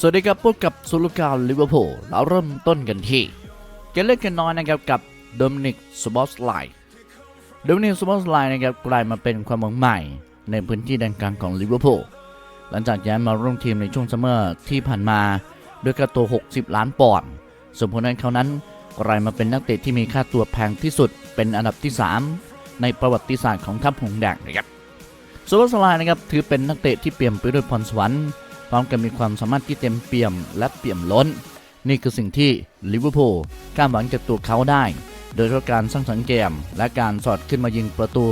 สวัสดีครับพบกับสุลกาลิเวอร์พูลเราเริ่มต้นกันที่เกมเล็กกันน้อยนะครับกับโดมินิกสบอสไลน์โดมินิกสบอสไลน์นะครับกลายมาเป็นความหวังใหม่ ในพื้นที่แดนกลางของลิเวอร์พูลหลังจากย้ายมาร่วมทีมในช่วงซัมเมอร์ที่ผ่านมาด้วยค่าตัว 60 ล้านปอนด์ส่วนผลนั้นเขานั้นกลายมาเป็นนักเตะที่มีค่าตัวแพงที่สุดเป็นอันดับที่ 3 ในประวัติศาสตร์ของทัพหงแดงนะครับสบอสไลนะครับถือเป็นนักเตะที่เปี่ยมไปด้วยพรสวรรค์ พร้อมกับมีความสามารถที่เต็มเปี่ยมและเปี่ยมล้น นี่คือสิ่งที่ลิเวอร์พูลคาดหวังจากตัวเขาได้ โดยเฉพาะการสร้างสรรค์เกม และการสอดขึ้นมายิงประตู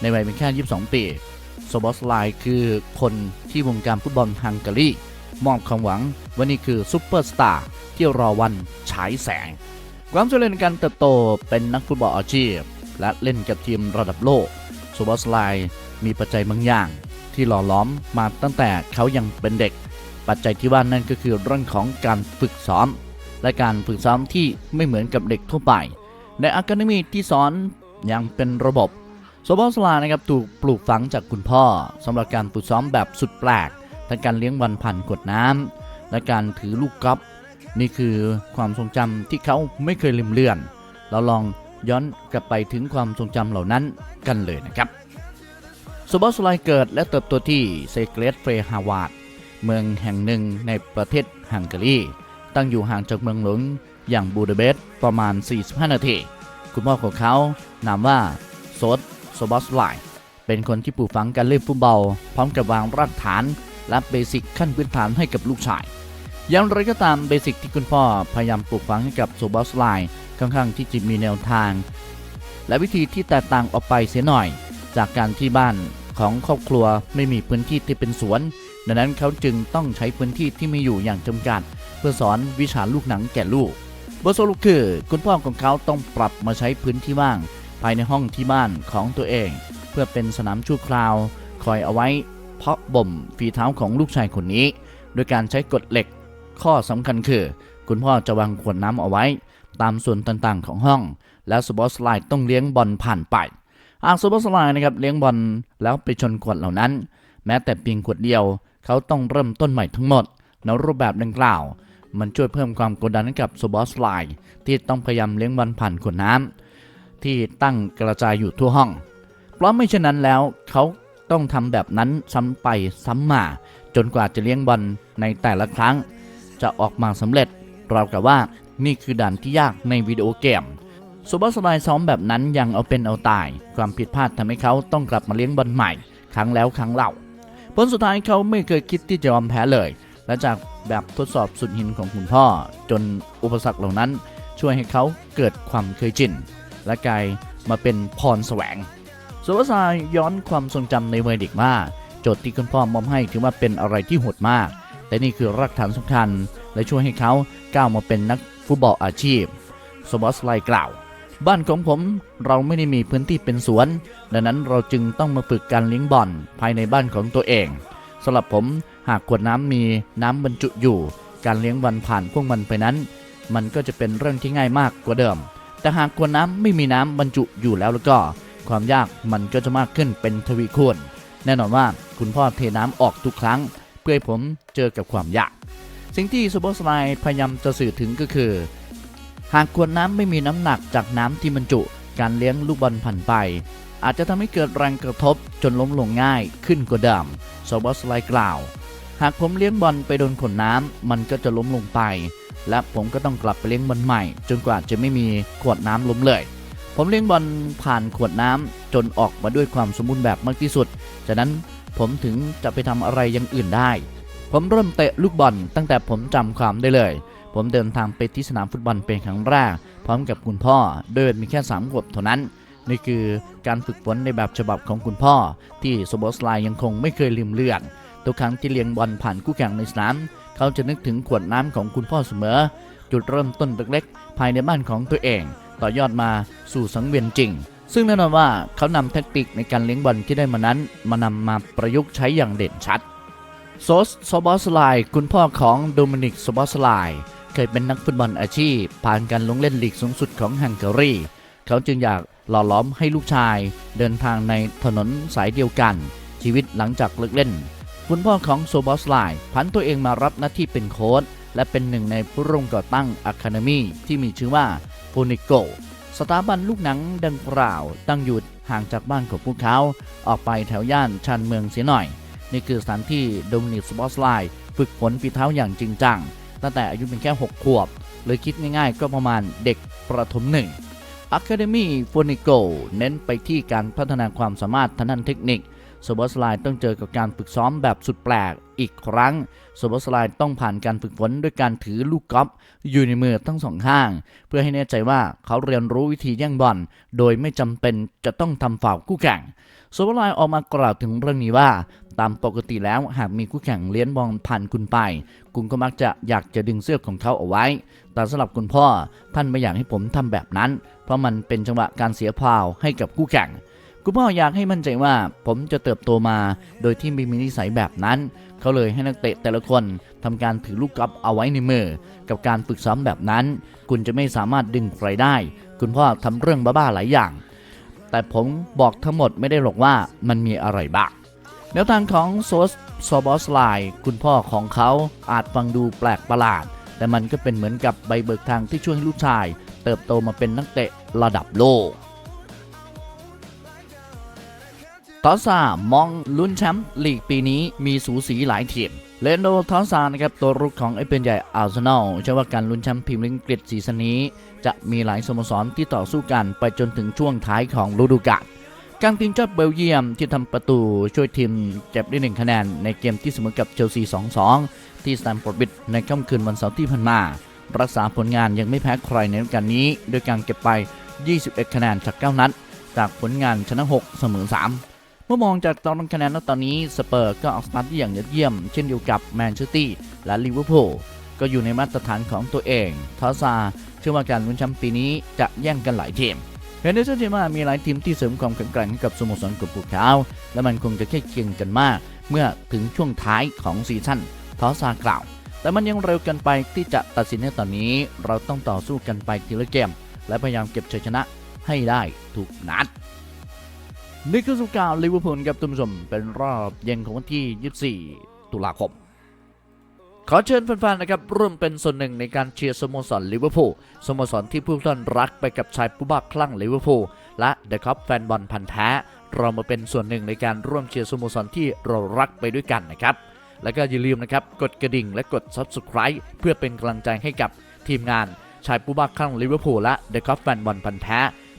ในวัยเพียงแค่ 22 ปีโซบอสไลคือคนที่วงการฟุตบอลฮังการีมอบความหวังว่านี่คือซูเปอร์สตาร์ที่รอวันฉายแสง ความสำเร็จในการเติบโตเป็นนักฟุตบอลอาชีพ และเล่นกับทีมระดับโลกโซบอสไลมีปัจจัยบางอย่าง ที่หล่อล้อมมาตั้งแต่เขายังเป็นเด็ก ปัจจัยที่ว่านั่นก็คือเรื่องของการฝึกซ้อม และการฝึกซ้อมที่ไม่เหมือนกับเด็กทั่วไป ในอะคาเดมีที่สอนอย่างเป็นระบบโซบอสลานะครับถูกปลูกฝังจากคุณพ่อสำหรับการฝึกซ้อมแบบสุดแปลกทั้งการเลี้ยงวันผ่านกดน้ำและการถือลูกกอล์ฟนี่คือความทรงจำที่เขาไม่เคยลืมเลือน เราลองย้อนกลับไปถึงความทรงจำเหล่านั้นกันเลยนะครับ สบอสไลเกิดและเติบโตที่เซเกรตเฟฮาวาดเมืองแห่งหนึ่งในประเทศฮังการี ตั้งอยู่ห่างจากเมืองหลวงอย่างบูดาเปสต์ประมาณ 45 นาที คุณพ่อของเขานามว่าโซดสบอสไลเป็นคนที่ปลูกฝังการเล่นฟุตบอล พร้อมกับวางรากฐานและเบสิกขั้นพื้นฐานให้กับลูกชายอย่างไรก็ตามเบสิกที่คุณพ่อพยายามปลูกฝังให้กับโซบอสไลค่อนข้างที่จะมีแนวทาง และวิธีที่แตกต่างออกไปเสียหน่อย จากการที่บ้าน ของครอบครัวไม่มีพื้นที่ที่เป็นสวน ดังนั้นเขาจึงต้องใช้พื้นที่ที่มีอยู่อย่างจำกัด เพื่อสอนวิชาลูกหนังแก่ลูกบทสรุปคือคุณพ่อของเขาต้องปรับมาใช้พื้นที่ว่าง ภายในห้องที่บ้านของตัวเอง เพื่อเป็นสนามชั่วคราว คอยเอาไว้ เพาะบ่มฝีเท้าของลูกชายคนนี้ โดยการใช้กฎเหล็ก ข้อสำคัญคือ คุณพ่อจะวางขวดน้ำเอาไว้ ตามส่วนต่างๆของห้อง แล้วสบอสไลด์ต้องเลี้ยงบอลผ่านไป หากซูเปอร์สไลน์นะครับเลี้ยงบอลแล้วไปชนขวดเหล่านั้น แม้แต่เพียงขวดเดียว เขาต้องเริ่มต้นใหม่ทั้งหมดในรูปแบบดังกล่าว มันช่วยเพิ่มความกดดันให้กับซูเปอร์สไลน์ที่ต้องพยายามเลี้ยงบอลผ่านขวดน้ำที่ตั้งกระจายอยู่ทั่วห้อง เพราะไม่เช่นนั้นแล้วเขาต้องทำแบบนั้นซ้ำไปซ้ำมาจนกว่าจะเลี้ยงบอลในแต่ละครั้ง จะออกมาสำเร็จเรากับว่านี่คือด่านที่ยากในวิดีโอเกม ซูเปอร์สไลด์ซ้อมแบบนั้นยังเอาเป็นเอาตาย ความผิดพลาดทำให้เขาต้องกลับมาเลี้ยงบอลใหม่ ครั้งแล้วครั้งเล่าผลสุดท้ายเขาไม่เคยคิดที่จะยอมแพ้เลย และจากแบบทดสอบสุดหินของคุณพ่อ จนอุปสรรคเหล่านั้น ช่วยให้เขาเกิดความเคยชินและกลายมาเป็นพรแสวงซูเปอร์สไลด์ย้อนความทรงจำในวัยเด็กว่าโจทย์ที่คุณพ่อมอบให้ถือว่าเป็นอะไรที่โหดมากแต่นี่คือรากฐานสำคัญ และช่วยให้เขาก้าวมาเป็นนักฟุตบอลอาชีพสบอสไลกล่าว บ้านของผมเราไม่ได้มีพื้นที่เป็นสวน ดังนั้นเราจึงต้องมาฝึกการเลี้ยงบอลภายในบ้านของตัวเองสำหรับผมหากขวดน้ำมีน้ำบรรจุอยู่ การเลี้ยงบอลผ่านพวกมันไปนั้น มันก็จะเป็นเรื่องที่ง่ายมากกว่าเดิม แต่หากขวดน้ำไม่มีน้ำบรรจุอยู่แล้วแล้วก็ ความยากมันก็จะมากขึ้นเป็นทวีคูณแน่นอนว่าคุณพ่อเทน้ำออกทุกครั้ง เพื่อให้ผมเจอกับความยาก สิ่งที่ซูเปอร์สไลด์พยายามจะสื่อถึงก็คือ หากขวดน้ำไม่มีน้ำหนักจากน้ำที่บรรจุ การเลี้ยงลูกบอลผ่านไป อาจจะทำให้เกิดแรงกระทบจนล้มลงง่ายขึ้นกว่าเดิมซอบอสไลกล่าว หากผมเลี้ยงบอลไปโดนขวดน้ำมันก็จะล้มลงไป และผมก็ต้องกลับไปเลี้ยงบอลใหม่ จนกว่าจะไม่มีขวดน้ำล้มเลยผมเลี้ยงบอลผ่านขวดน้ำจนออกมาด้วยความสมบูรณ์แบบมากที่สุด จากนั้นผมถึงจะไปทำอะไรอย่างอื่นได้ ผมเริ่มเตะลูกบอลตั้งแต่ผมจำความได้เลย ผมเดินทางไปที่สนามฟุตบอลเป็นครั้งแรกพร้อมกับคุณพ่อโดยมีแค่3ขวบเท่านั้น นี่คือการฝึกฝนในแบบฉบับของคุณพ่อ ที่โซโบสไลยังคงไม่เคยลืมเลือนทุกครั้งที่เลี้ยงบอลผ่านคู่แข่งในสนาม เขาจะนึกถึงขวดน้ำของคุณพ่อเสมอ จุดเริ่มต้นเล็กๆ ภายในบ้านของตัวเอง ต่อยอดมาสู่สังเวียนจริง ซึ่งแน่นอนว่าเขานำแทคนิคในการเลี้ยงบอลที่ได้มานั้น มานำมาประยุกต์ใช้อย่างเด่นชัดโซสโซบอสไลคุณพ่อของโดมินิกโซบอสไล เคยเป็นนักฟุตบอลอาชีพ ผ่านการลงเล่นลีกสูงสุดของฮังการี เขาจึงอยากหล่อล้อมให้ลูกชาย เดินทางในถนนสายเดียวกัน ชีวิตหลังจากเลิกเล่น คุณพ่อของโซบอสไลผันตัวเองมารับหน้าที่เป็นโค้ชและเป็นหนึ่งในผู้ร่วมก่อตั้งอะคาเดมีที่มีชื่อว่าโฟนิโกสถาบันลูกหนังดังกล่าวตั้งอยู่ห่างจากบ้านของพวกเขา ออกไปแถวย่านชานเมืองเสียหน่อย นี่คือสถานที่โดมินิกสปอร์ตไลน์ฝึกฝนฝีเท้าอย่างจริงจัง ตั้งแต่อายุเป็นแค่ 6 ขวบเลยคิดง่ายๆ ก็ประมาณเด็กประถมหนึ่ง Academy f o n i c o เน้นไปที่การพัฒนาความสามารถทางด้านเทคนิค สปอร์ตไลน์ต้องเจอกับการฝึกซ้อมแบบสุดแปลกอีกครั้งสปอร์ตไลน์ต้องผ่านการฝึกฝนด้วยการถือลูกกอล์ฟอยู่ในมือทั้งสองข้าง เพื่อให้แน่ใจว่าเขาเรียนรู้วิธีแย่งบอลโดยไม่จำเป็นจะต้องทำฝ่าคู่แข่งโซเวอร์ไลน์ออกมากล่าวถึงเรื่องนี้ว่า ตามปกติแล้วหากมีคู่แข่งเลี้ยนบอลผ่านคุณไป คุณก็มักจะอยากจะดึงเสื้อของเขาเอาไว้ แต่สำหรับคุณพ่อท่านไม่อยากให้ผมทำแบบนั้น เพราะมันเป็นจังหวะการเสียพาวให้กับคู่แข่ง คุณพ่ออยากให้มั่นใจว่า ผมจะเติบโตมา โดยที่ไม่มีนิสัยแบบนั้น เขาเลยให้นักเตะแต่ละคนทำการถือลูกกอล์ฟเอาไว้ในมือ กับการฝึกซ้อมแบบนั้น คุณจะไม่สามารถดึงใครได้ คุณพ่อทำเรื่องบ้าๆหลายอย่าง แต่ผมบอกทั้งหมดไม่ได้หรอกว่ามันมีอะไรบ้างแนวทางของโซสซอบอสไลคุณพ่อของเขาอาจฟังดูแปลกประหลาด แต่มันก็เป็นเหมือนกับใบเบิกทางที่ช่วยให้ลูกชาย เติบโตมาเป็นนักเตะระดับโลก ทอสซามองลุ้นแชมป์ลีกปีนี้มีสูสีหลายทีมเลนโดทอสซานะครับตัวรุกของไอ้เป็นใหญ่อาร์เซนอลเชื่อว่าการลุ้นแชมป์พรีเมียร์ลีกอังกฤษซีซั่นนี้ จะมีหลายสโมสรที่ต่อสู้กันไปจนถึงช่วงท้ายของฤดูกาลการทีมชาติเบลเยียมที่ทำประตูช่วยทีมเก็บได้หนึ่งคะแนน ในเกมที่เสมอกับเชลซี 2-2 ที่สแตมฟอร์ดบิดในค่ำคืนวันเสาร์ที่ผ่านมา รักษาผลงานยังไม่แพ้ใครในฤดูกาลนี้ โดยการเก็บไป 21 คะแนนจาก 9 นัด จากผลงานชนะ 6 เสมอ 3 เมื่อมองจากตารางคะแนนณตอนนี้สเปอร์ก็ออกสตาร์ทได้อย่างยอดเยี่ยม เช่นเดียวกับแมนเชสเตอร์และลิเวอร์พูลก็อยู่ในมาตรฐานของตัวเองทอซาเชื่อว่าการลุ้นแชมป์ปีนี้จะแย่งกันหลายทีมเห็นได้ชัดเจนว่ามีหลายทีมที่เสริมความแข็งแกร่งให้กับสโมสรกลุ่มพวกเขาและมันคงจะแค่เคียงกันมาก เมื่อถึงช่วงท้ายของซีซั่นทอซากล่าว แต่มันยังเร็วเกินไปที่จะตัดสินในตอนนี้ เราต้องต่อสู้กันไปทีละเกม และพยายามเก็บชัยชนะให้ได้ทุกนัด นี่คือสุกาวลิเวอร์พูลครับท่านผู้ชม เป็นรอบเย็นของวันที่ 24 ตุลาคม ขอเชิญแฟนๆนะครับร่วมเป็นส่วนหนึ่งในการเชียร์สโมสรลิเวอร์พูลสโมสรที่ผู้ท่านรักไปกับชายผู้บ้าคลั่งลิเวอร์พูลและเดอะคัพแฟนบอลพันธ์แท้ เรามาเป็นส่วนหนึ่งในการร่วมเชียร์สโมสรที่เรารักไปด้วยกันนะครับแล้วก็อย่าลืมนะครับกดกระดิ่งและกด Subscribe เพื่อเป็นกำลังใจให้กับทีมงานชายผู้บ้าคลั่งลิเวอร์พูลและเดอะคัพแฟนบอลพันธ์แท้